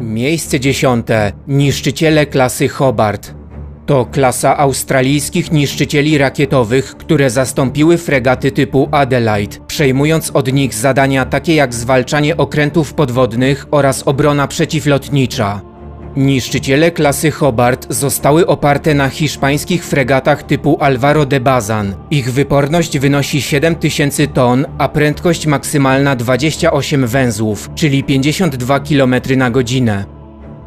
Miejsce dziesiąte. Niszczyciele klasy Hobart. To klasa australijskich niszczycieli rakietowych, które zastąpiły fregaty typu Adelaide, przejmując od nich zadania takie jak zwalczanie okrętów podwodnych oraz obrona przeciwlotnicza. Niszczyciele klasy Hobart zostały oparte na hiszpańskich fregatach typu Alvaro de Bazan. Ich wyporność wynosi 7000 ton, a prędkość maksymalna 28 węzłów, czyli 52 km na godzinę.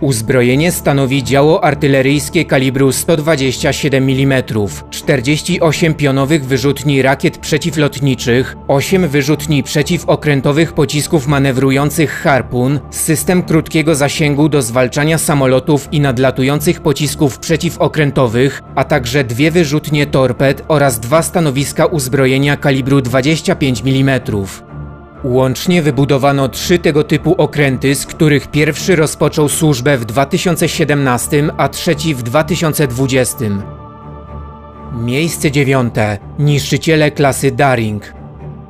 Uzbrojenie stanowi działo artyleryjskie kalibru 127 mm, 48 pionowych wyrzutni rakiet przeciwlotniczych, 8 wyrzutni przeciwokrętowych pocisków manewrujących Harpun, system krótkiego zasięgu do zwalczania samolotów i nadlatujących pocisków przeciwokrętowych, a także dwie wyrzutnie torped oraz dwa stanowiska uzbrojenia kalibru 25 mm. Łącznie wybudowano trzy tego typu okręty, z których pierwszy rozpoczął służbę w 2017, a trzeci w 2020. Miejsce dziewiąte. Niszczyciele klasy Daring.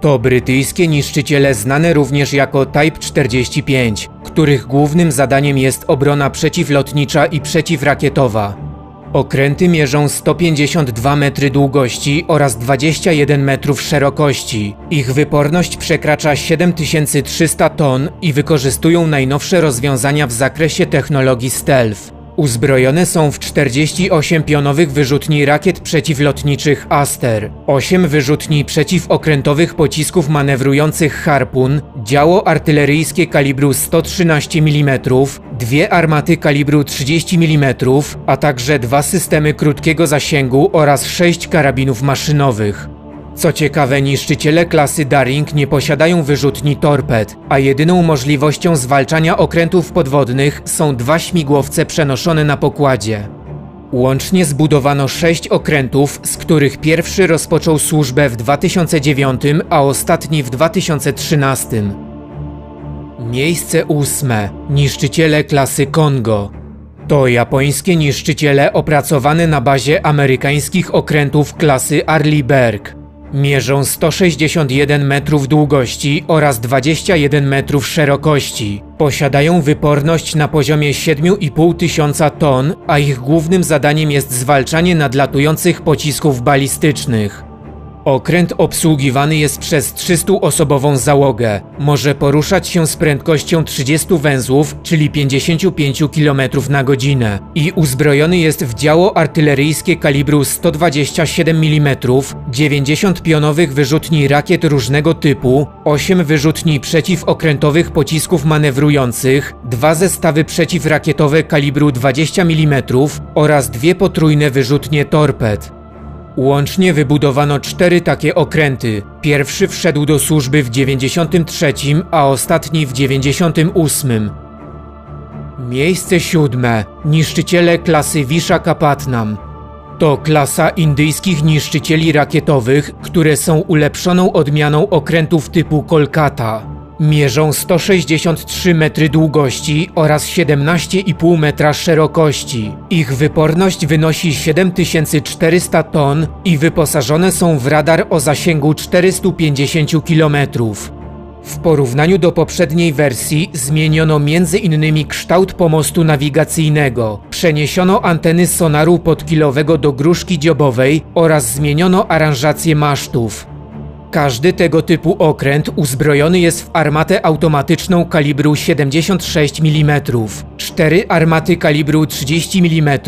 To brytyjskie niszczyciele znane również jako Type 45, których głównym zadaniem jest obrona przeciwlotnicza i przeciwrakietowa. Okręty mierzą 152 metry długości oraz 21 metrów szerokości. Ich wyporność przekracza 7300 ton i wykorzystują najnowsze rozwiązania w zakresie technologii stealth. Uzbrojone są w 48 pionowych wyrzutni rakiet przeciwlotniczych Aster, 8 wyrzutni przeciwokrętowych pocisków manewrujących Harpun, działo artyleryjskie kalibru 113 mm, dwie armaty kalibru 30 mm, a także dwa systemy krótkiego zasięgu oraz 6 karabinów maszynowych. Co ciekawe, niszczyciele klasy Daring nie posiadają wyrzutni torped, a jedyną możliwością zwalczania okrętów podwodnych są dwa śmigłowce przenoszone na pokładzie. Łącznie zbudowano sześć okrętów, z których pierwszy rozpoczął służbę w 2009, a ostatni w 2013. Miejsce ósme. Niszczyciele klasy Kongo. To japońskie niszczyciele opracowane na bazie amerykańskich okrętów klasy Arleigh Mierzą 161 metrów długości oraz 21 metrów szerokości. Posiadają wyporność na poziomie 7,5 tysiąca ton, a ich głównym zadaniem jest zwalczanie nadlatujących pocisków balistycznych. Okręt obsługiwany jest przez 300-osobową załogę. Może poruszać się z prędkością 30 węzłów, czyli 55 km na godzinę. I uzbrojony jest w działo artyleryjskie kalibru 127 mm, 90 pionowych wyrzutni rakiet różnego typu, 8 wyrzutni przeciwokrętowych pocisków manewrujących, dwa zestawy przeciwrakietowe kalibru 20 mm oraz dwie potrójne wyrzutnie torped. Łącznie wybudowano cztery takie okręty. Pierwszy wszedł do służby w 93, a ostatni w 98. Miejsce siódme. Niszczyciele klasy Vishakhapatnam. To klasa indyjskich niszczycieli rakietowych, które są ulepszoną odmianą okrętów typu Kolkata. Mierzą 163 metry długości oraz 17,5 metra szerokości. Ich wyporność wynosi 7400 ton i wyposażone są w radar o zasięgu 450 km. W porównaniu do poprzedniej wersji zmieniono m.in. kształt pomostu nawigacyjnego, przeniesiono anteny sonaru podkilowego do gruszki dziobowej oraz zmieniono aranżację masztów. Każdy tego typu okręt uzbrojony jest w armatę automatyczną kalibru 76 mm, 4 armaty kalibru 30 mm,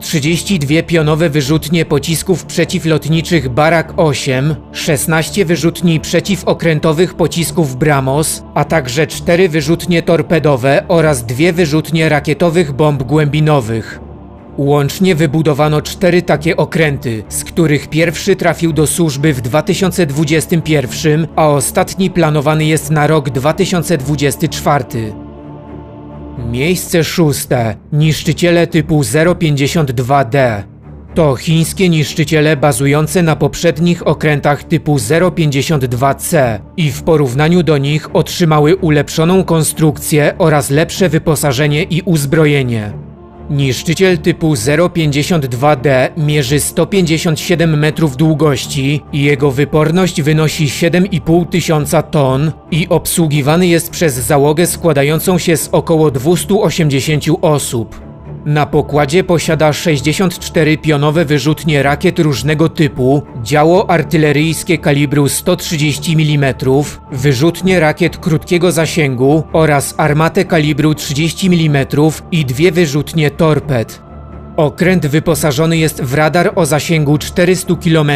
32 pionowe wyrzutnie pocisków przeciwlotniczych Barak 8, 16 wyrzutni przeciwokrętowych pocisków Bramos, a także 4 wyrzutnie torpedowe oraz 2 wyrzutnie rakietowych bomb głębinowych. Łącznie wybudowano cztery takie okręty, z których pierwszy trafił do służby w 2021, a ostatni planowany jest na rok 2024. Miejsce szóste. Niszczyciele typu 052D. To chińskie niszczyciele bazujące na poprzednich okrętach typu 052C i w porównaniu do nich otrzymały ulepszoną konstrukcję oraz lepsze wyposażenie i uzbrojenie. Niszczyciel typu 052D mierzy 157 metrów długości jego wyporność wynosi 7,5 tysiąca ton i obsługiwany jest przez załogę składającą się z około 280 osób. Na pokładzie posiada 64 pionowe wyrzutnie rakiet różnego typu, działo artyleryjskie kalibru 130 mm, wyrzutnie rakiet krótkiego zasięgu oraz armatę kalibru 30 mm i dwie wyrzutnie torped. Okręt wyposażony jest w radar o zasięgu 400 km.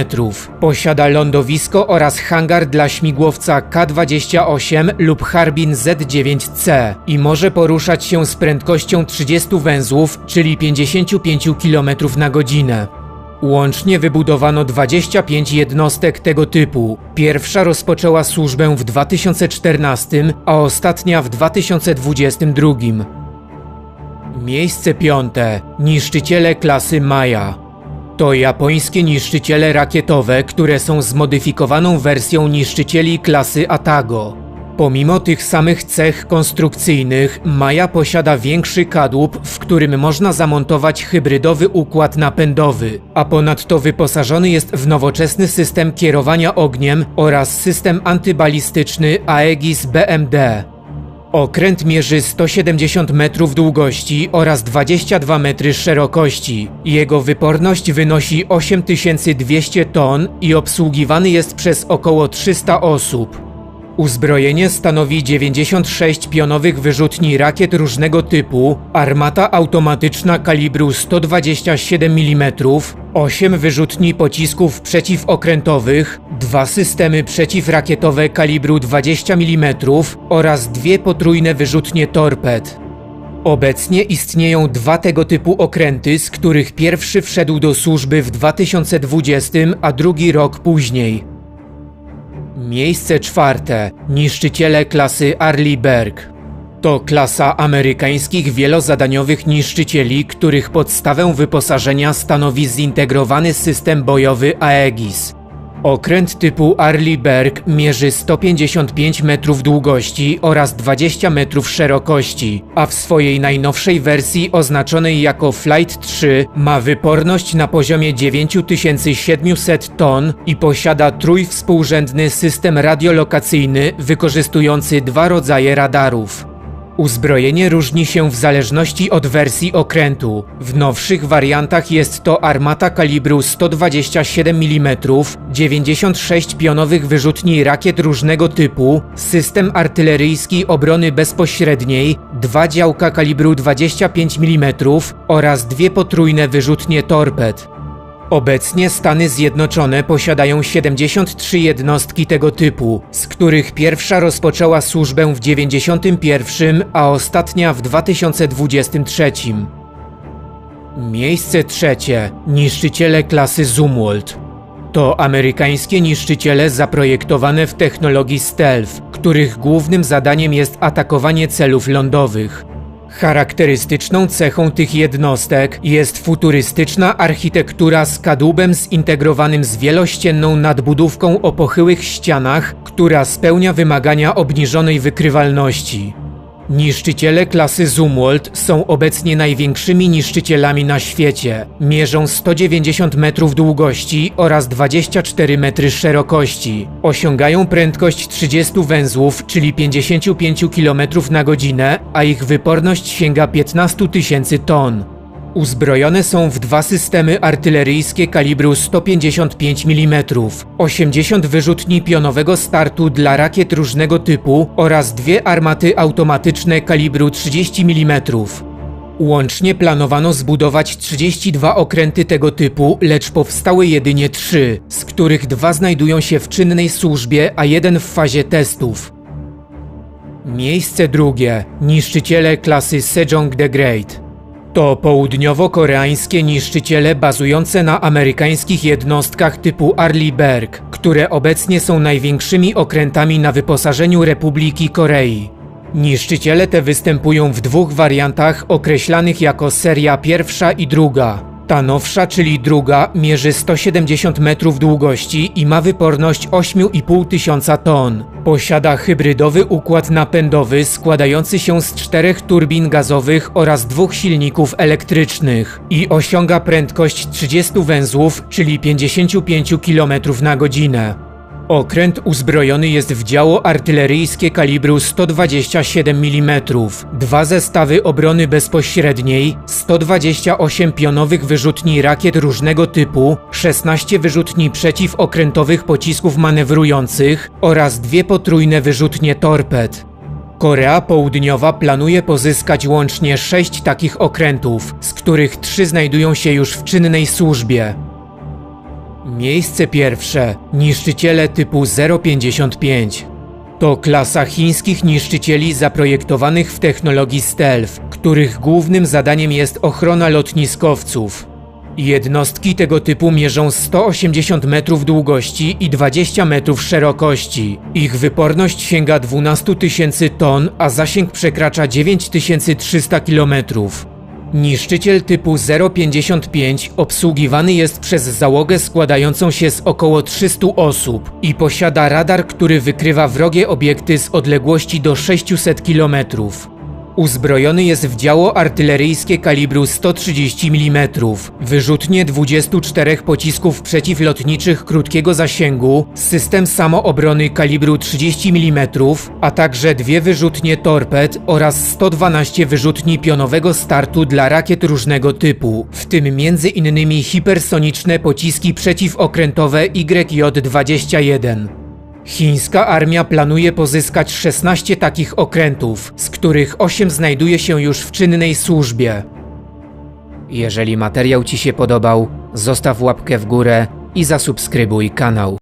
Posiada lądowisko oraz hangar dla śmigłowca K-28 lub Harbin Z-9C i może poruszać się z prędkością 30 węzłów, czyli 55 km na godzinę. Łącznie wybudowano 25 jednostek tego typu. Pierwsza rozpoczęła służbę w 2014, a ostatnia w 2022. Miejsce piąte. Niszczyciele klasy Maya. To japońskie niszczyciele rakietowe, które są zmodyfikowaną wersją niszczycieli klasy Atago. Pomimo tych samych cech konstrukcyjnych, Maja posiada większy kadłub, w którym można zamontować hybrydowy układ napędowy, a ponadto wyposażony jest w nowoczesny system kierowania ogniem oraz system antybalistyczny Aegis BMD. Okręt mierzy 170 metrów długości oraz 22 metry szerokości. Jego wyporność wynosi 8200 ton i obsługiwany jest przez około 300 osób. Uzbrojenie stanowi 96 pionowych wyrzutni rakiet różnego typu, armata automatyczna kalibru 127 mm, 8 wyrzutni pocisków przeciwokrętowych, dwa systemy przeciwrakietowe kalibru 20 mm oraz dwie potrójne wyrzutnie torped. Obecnie istnieją dwa tego typu okręty, z których pierwszy wszedł do służby w 2020, a drugi rok później. Miejsce czwarte. Niszczyciele klasy Arleigh To klasa amerykańskich wielozadaniowych niszczycieli, których podstawę wyposażenia stanowi zintegrowany system bojowy Aegis. Okręt typu Arleigh mierzy 155 metrów długości oraz 20 metrów szerokości, a w swojej najnowszej wersji oznaczonej jako Flight 3 ma wyporność na poziomie 9700 ton i posiada trójwspółrzędny system radiolokacyjny wykorzystujący dwa rodzaje radarów. Uzbrojenie różni się w zależności od wersji okrętu. W nowszych wariantach jest to armata kalibru 127 mm, 96 pionowych wyrzutni rakiet różnego typu, system artyleryjski obrony bezpośredniej, dwa działka kalibru 25 mm oraz dwie potrójne wyrzutnie torped. Obecnie Stany Zjednoczone posiadają 73 jednostki tego typu, z których pierwsza rozpoczęła służbę w 91, a ostatnia w 2023. Miejsce trzecie. Niszczyciele klasy Zumwalt. To amerykańskie niszczyciele zaprojektowane w technologii stealth, których głównym zadaniem jest atakowanie celów lądowych. Charakterystyczną cechą tych jednostek jest futurystyczna architektura z kadłubem zintegrowanym z wielościenną nadbudówką o pochyłych ścianach, która spełnia wymagania obniżonej wykrywalności. Niszczyciele klasy Zumwalt są obecnie największymi niszczycielami na świecie. Mierzą 190 metrów długości oraz 24 metry szerokości. Osiągają prędkość 30 węzłów, czyli 55 km na godzinę, a ich wyporność sięga 15 tysięcy ton. Uzbrojone są w dwa systemy artyleryjskie kalibru 155 mm, 80 wyrzutni pionowego startu dla rakiet różnego typu oraz dwie armaty automatyczne kalibru 30 mm. Łącznie planowano zbudować 32 okręty tego typu, lecz powstały jedynie trzy, z których dwa znajdują się w czynnej służbie, a jeden w fazie testów. Miejsce drugie. Niszczyciele klasy Sejong the Great. To południowo-koreańskie niszczyciele bazujące na amerykańskich jednostkach typu Arleigh które obecnie są największymi okrętami na wyposażeniu Republiki Korei. Niszczyciele te występują w dwóch wariantach określanych jako seria pierwsza i druga. Ta nowsza, czyli druga, mierzy 170 metrów długości i ma wyporność 8,5 tysiąca ton. Posiada hybrydowy układ napędowy składający się z czterech turbin gazowych oraz dwóch silników elektrycznych i osiąga prędkość 30 węzłów, czyli 55 km na godzinę. Okręt uzbrojony jest w działo artyleryjskie kalibru 127 mm, dwa zestawy obrony bezpośredniej, 128 pionowych wyrzutni rakiet różnego typu, 16 wyrzutni przeciwokrętowych pocisków manewrujących oraz dwie potrójne wyrzutnie torped. Korea Południowa planuje pozyskać łącznie 6 takich okrętów, z których 3 znajdują się już w czynnej służbie. Miejsce pierwsze. Niszczyciele typu 055. To klasa chińskich niszczycieli zaprojektowanych w technologii stealth, których głównym zadaniem jest ochrona lotniskowców. Jednostki tego typu mierzą 180 metrów długości i 20 metrów szerokości. Ich wyporność sięga 12 tysięcy ton, a zasięg przekracza 9300 kilometrów. Niszczyciel typu 055 obsługiwany jest przez załogę składającą się z około 300 osób i posiada radar, który wykrywa wrogie obiekty z odległości do 600 km. Uzbrojony jest w działo artyleryjskie kalibru 130 mm, wyrzutnie 24 pocisków przeciwlotniczych krótkiego zasięgu, system samoobrony kalibru 30 mm, a także dwie wyrzutnie torped oraz 112 wyrzutni pionowego startu dla rakiet różnego typu, w tym m.in. hipersoniczne pociski przeciwokrętowe YJ-21. Chińska armia planuje pozyskać 16 takich okrętów, z których 8 znajduje się już w czynnej służbie. Jeżeli materiał Ci się podobał, zostaw łapkę w górę i zasubskrybuj kanał.